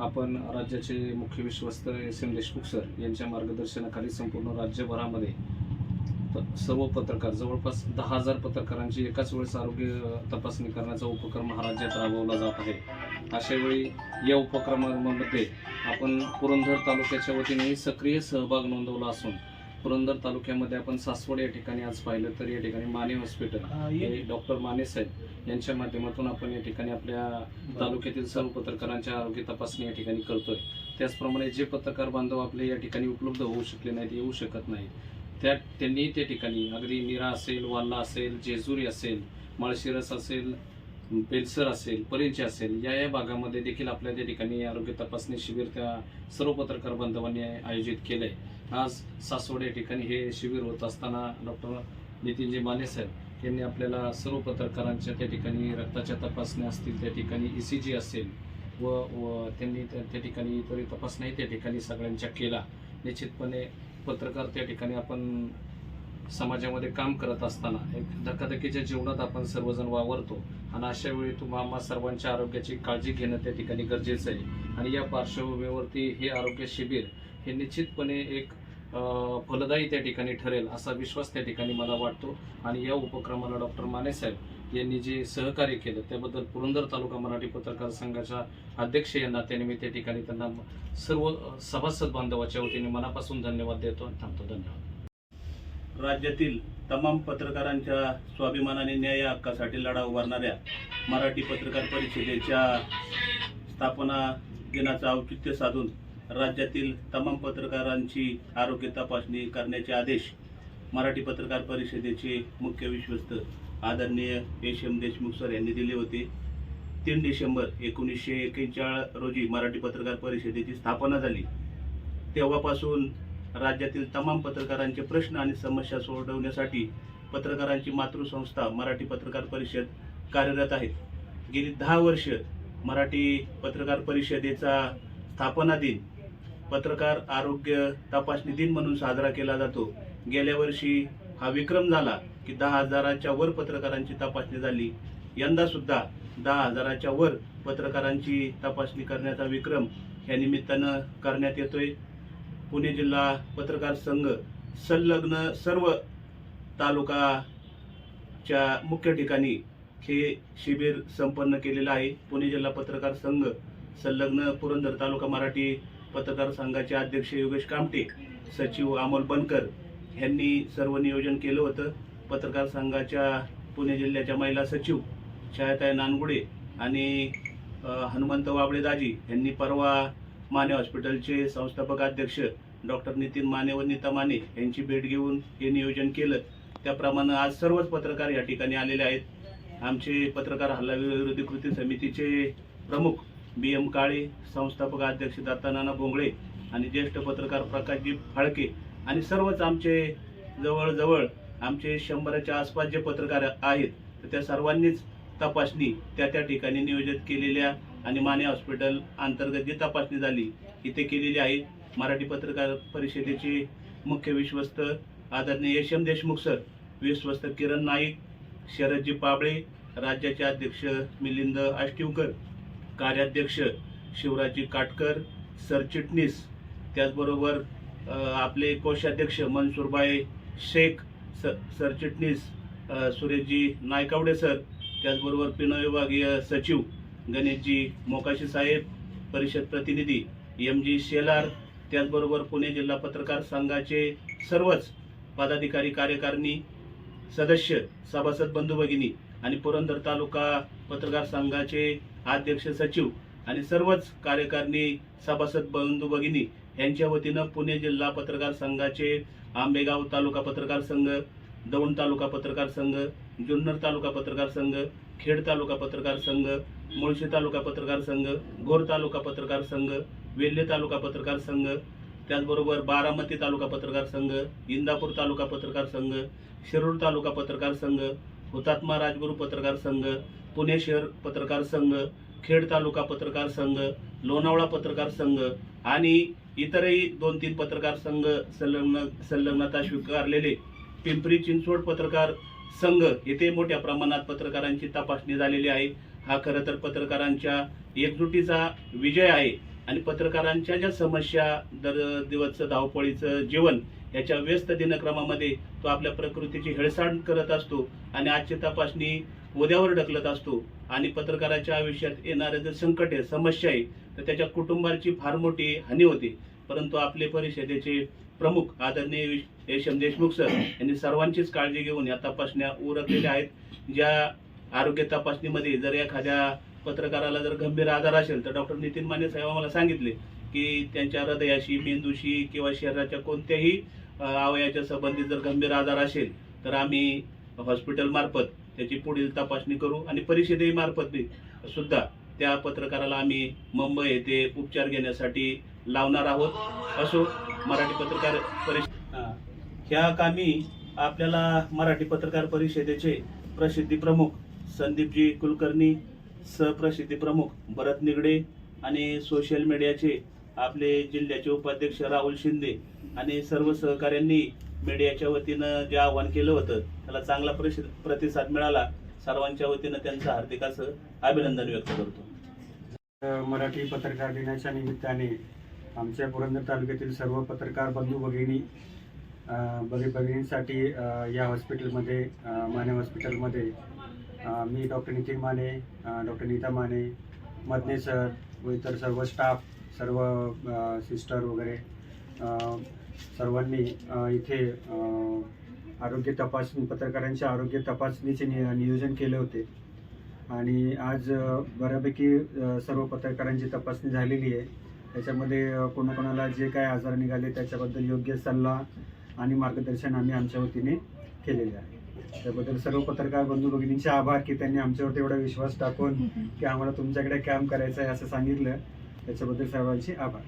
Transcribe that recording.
आपण राज्याचे मुख्य विश्वस्त एस एम देशमुख सर यांच्या मार्गदर्शनाखाली संपूर्ण राज्यभरामध्ये सर्व पत्रकार जवळपास दहा हजार पत्रकारांची एकाच वेळेस आरोग्य तपासणी करण्याचा उपक्रम हा राज्यात राबवला जात आहे. अशा वेळी या उपक्रमामध्ये आपण पुरंदर तालुक्याच्या वतीने सक्रिय सहभाग नोंदवला असून पुरंदर तालुक्यामध्ये आपण सासवड या ठिकाणी आज पाहिलं तर या ठिकाणी माने हॉस्पिटल डॉक्टर माने साहेब यांच्या माध्यमातून आपण या ठिकाणी आपल्या तालुक्यातील सर्व पत्रकारांच्या आरोग्य तपासणी या ठिकाणी करतोय. त्याचप्रमाणे जे पत्रकार बांधव आपले या ठिकाणी उपलब्ध होऊ शकले नाहीत येऊ शकत नाही त्या त्यांनी त्या ठिकाणी अगदी निरा असेल वाल्ला असेल जेजुरी असेल माळशिरस असेल बेलसर असेल परिंचे असेल या या भागामध्ये देखील आपल्या त्या ठिकाणी आरोग्य तपासणी शिबिर त्या सर्व पत्रकार बांधवांनी आयोजित केलंय. आज सासवड या ठिकाणी हे शिबिर होत असताना डॉक्टर नितीनजी माने साहेब यांनी आपल्याला सर्व पत्रकारांच्या त्या ठिकाणी रक्ताच्या तपासण्या असतील त्या ठिकाणी ई सी जी असेल व व त्यांनी त्या त्या ठिकाणी इतर तपासण्याही त्या ठिकाणी सगळ्यांच्या केला निश्चितपणे पत्रकार त्या ठिकाणी आपण समाजामध्ये काम करत असताना एक धकाधकीच्या जीवनात आपण सर्वजण वावरतो आणि अशा वेळी तुम्हा आम्हा सर्वांच्या आरोग्याची काळजी घेणं त्या ठिकाणी गरजेचं आहे. आणि या पार्श्वभूमीवरती हे आरोग्य शिबिर हे निश्चितपणे एक फलदायी त्या ठिकाणी ठरेल असा विश्वास त्या ठिकाणी मला वाटतो. आणि या उपक्रमाला डॉक्टर मानेसाहेब यांनी जे सहकार्य केलं त्याबद्दल पुरंदर तालुका मराठी पत्रकार संघाच्या अध्यक्ष या त्यानिमित्त मी त्या ठिकाणी त्यांना सर्व सभासद बांधवाच्या वतीने मनापासून धन्यवाद देतो आणि थांबतो. धन्यवाद. राज्यातील तमाम पत्रकारांच्या स्वाभिमानाने न्याय हक्कासाठी लढा उभारणाऱ्या मराठी पत्रकार परिषदेच्या स्थापना दिनाचं औचित्य साधून राज्यातील तमाम पत्रकारांची आरोग्य तपासणी करण्याचे आदेश मराठी पत्रकार परिषदेचे मुख्य विश्वस्त आदरणीय एस एम देशमुख सर यांनी दिले होते. तीन डिसेंबर एकोणीसशे एक्केचाळ रोजी मराठी पत्रकार परिषदेची स्थापना झाली. तेव्हापासून राज्यातील तमाम पत्रकारांचे प्रश्न आणि समस्या सोडवण्यासाठी पत्रकारांची मातृसंस्था मराठी पत्रकार परिषद कार्यरत आहे. गेली दहा वर्ष मराठी पत्रकार परिषदेचा स्थापना दिन पत्रकार आरोग्य तपासणी दिन म्हणून साजरा केला जातो. गेल्या वर्षी हा विक्रम झाला की दहा हजाराच्या वर पत्रकारांची तपासणी झाली. यंदा सुद्धा दहा हजाराच्या वर पत्रकारांची तपासणी करण्याचा विक्रम या निमित्तानं करण्यात येतोय. पुणे जिल्हा पत्रकार संघ संलग्न सर्व तालुकाच्या मुख्य ठिकाणी हे शिबिर संपन्न केलेलं आहे. पुणे जिल्हा पत्रकार संघ संलग्न पुरंदर तालुका मराठी पत्रकार संघाचे अध्यक्ष योगेश कामटे सचिव अमोल बनकर यांनी सर्व नियोजन केलं होतं. पत्रकार संघाच्या पुणे जिल्ह्याच्या महिला सचिव छायाताई नानगुडे आणि हनुमंत वाबळे दाजी यांनी परवा माने हॉस्पिटलचे संस्थापक अध्यक्ष डॉक्टर नितीन माने व नीता माने यांची भेट घेऊन हे नियोजन केलं. त्याप्रमाणे आज सर्वच पत्रकार या ठिकाणी आलेले आहेत. आमचे पत्रकार हल्ला विरोधी कृती समितीचे प्रमुख बी एम काळे संस्थापक अध्यक्ष दत्तानाना भोंगळे आणि ज्येष्ठ पत्रकार प्रकाशजी फाळके आणि सर्वच आमचे जवळजवळ आमचे शंभराच्या आसपास जे पत्रकार आहेत तर त्या सर्वांनीच तपासणी त्या त्या ठिकाणी नियोजित केलेल्या आणि माने हॉस्पिटल अंतर्गत जी तपासणी झाली इथे केलेली आहे. मराठी पत्रकार परिषदेचे मुख्य विश्वस्त आदरणीय यशम देशमुख सर विश्वस्त किरण नाईक शरदजी पाबळे राज्याचे अध्यक्ष मिलिंद आष्टीवकर कार्याध्यक्ष शिवराजी काटकर सरचिटणीस त्याचबरोबर आपले कोषाध्यक्ष मनसूरबाई शेख स सरचिटणीस सुरेशजी नायकावडे सर त्याचबरोबर पिनो विभागीय सचिव गणेशजी मोकाशी साहेब परिषद प्रतिनिधी एम जी शेलार त्याचबरोबर पुणे जिल्हा पत्रकार संघाचे सर्वच पदाधिकारी कार्यकारिणी सदस्य सभासद बंधू भगिनी आणि पुरंदर तालुका पत्रकार संघाचे अध्यक्ष सचिव आणि सर्वच कार्यकारिणी सभासद बंधू भगिनी यांच्या वतीनं पुणे जिल्हा पत्रकार संघाचे आंबेगाव तालुका पत्रकार संघ दौंड तालुका पत्रकार संघ जुन्नर तालुका पत्रकार संघ खेड तालुका पत्रकार संघ मुळशी तालुका पत्रकार संघ घोर तालुका पत्रकार संघ वेल्हे तालुका पत्रकार संघ त्याचबरोबर बारामती तालुका पत्रकार संघ इंदापूर तालुका पत्रकार संघ शिरूर तालुका पत्रकार संघ हुतात्मा राजगुरू पत्रकार संघ पुणे शहर पत्रकार संघ खेड तालुका पत्रकार संघ लोणावळा पत्रकार संघ आणि इतरही दोन तीन पत्रकार संघ संलग्न संलग्नता स्वीकारलेले पिंपरी चिंचवड पत्रकार संघ येथे मोठ्या प्रमाणात पत्रकारांची तपासणी झालेली आहे. हा खरं तर पत्रकारांच्या एकजुटीचा विजय आहे. आणि पत्रकारांच्या ज्या समस्या दर दिवसचं धावपळीचं जीवन याच्या व्यस्त दिनक्रमामध्ये तो आपल्या प्रकृतीची हेळसांड करत असतो आणि आजची तपासणी उद्यावर ढकलत असतो. आणि पत्रकाराच्या आयुष्यात येणारे जे संकट आहे समस्या आहे तर त्याच्या कुटुंबाची फार मोठी हानी होते. परंतु आपले परिषदेचे प्रमुख आदरणीय यशम देशमुख सर यांनी सर्वांचीच काळजी घेऊन या तपासण्या उरकलेल्या आहेत. ज्या आरोग्य तपासणीमध्ये जर एखाद्या पत्रकाराला जर गंभीर आजार असेल तर डॉक्टर नितीन माने साहेब आम्हाला सांगितले की त्यांच्या हृदयाशी मेंदूशी किंवा शरीराच्या कोणत्याही अवयाच्या अवयवाच्या संबंधित जर गंभीर आजार असेल तर आम्ही हॉस्पिटल मार्फत त्याची पुढील तपासणी करू आणि परिषदेही मार्फत सुद्धा त्या पत्रकाराला आम्ही मुंबई येथे उपचार घेण्यासाठी लावणार आहोत. असो मराठी पत्रकार परिषद ह्या कामी आपल्याला मराठी पत्रकार परिषदेचे प्रसिद्धी प्रमुख संदीपजी कुलकर्णी सहप्रसिद्धी प्रमुख भरत निगडे आणि सोशल मीडियाचे आपले जिल्ह्याचे उपाध्यक्ष राहुल शिंदे आणि सर्व सहकाऱ्यांनी मीडियाच्या वतीनं जे आव्हान केलं होतं त्याला चांगला प्रसिद्ध प्रतिसाद मिळाला. सर्वांच्या वतीनं त्यांचं हार्दिकाचं अभिनंदन व्यक्त करतो. मराठी पत्रकार दिनाच्या निमित्ताने आमच्या पुरंदर तालुक्यातील सर्व पत्रकार बंधू भगिनी अ, भगिनींसाठी या हॉस्पिटलमध्ये माने हॉस्पिटलमध्ये मी doctor Nitin Mane doctor Nita Mane Madane sir व इतर सर्व स्टाफ सर्व सिस्टर वगैरे सर्वांनी इथे आरोग्य तपासणी पत्रकारांच्या आरोग्य तपासणीचे नि नियोजन केले होते. आणि आज बऱ्यापैकी सर्व पत्रकारांची तपासणी झालेली आहे. त्याच्यामध्ये कोणाकोणाला जे काय आजार निघाले त्याच्याबद्दल योग्य सल्ला आणि मार्गदर्शन आम्ही आमच्या वतीने केलेले आहे. त्याबद्दल सर्व पत्रकार बंधू भगिनींचे आभार की त्यांनी आमच्यावरती एवढा विश्वास टाकून की आम्हाला तुमच्याकडे कॅम्प करायचा आहे असं सांगितलं. त्याच्याबद्दल सर्वांचे आभार.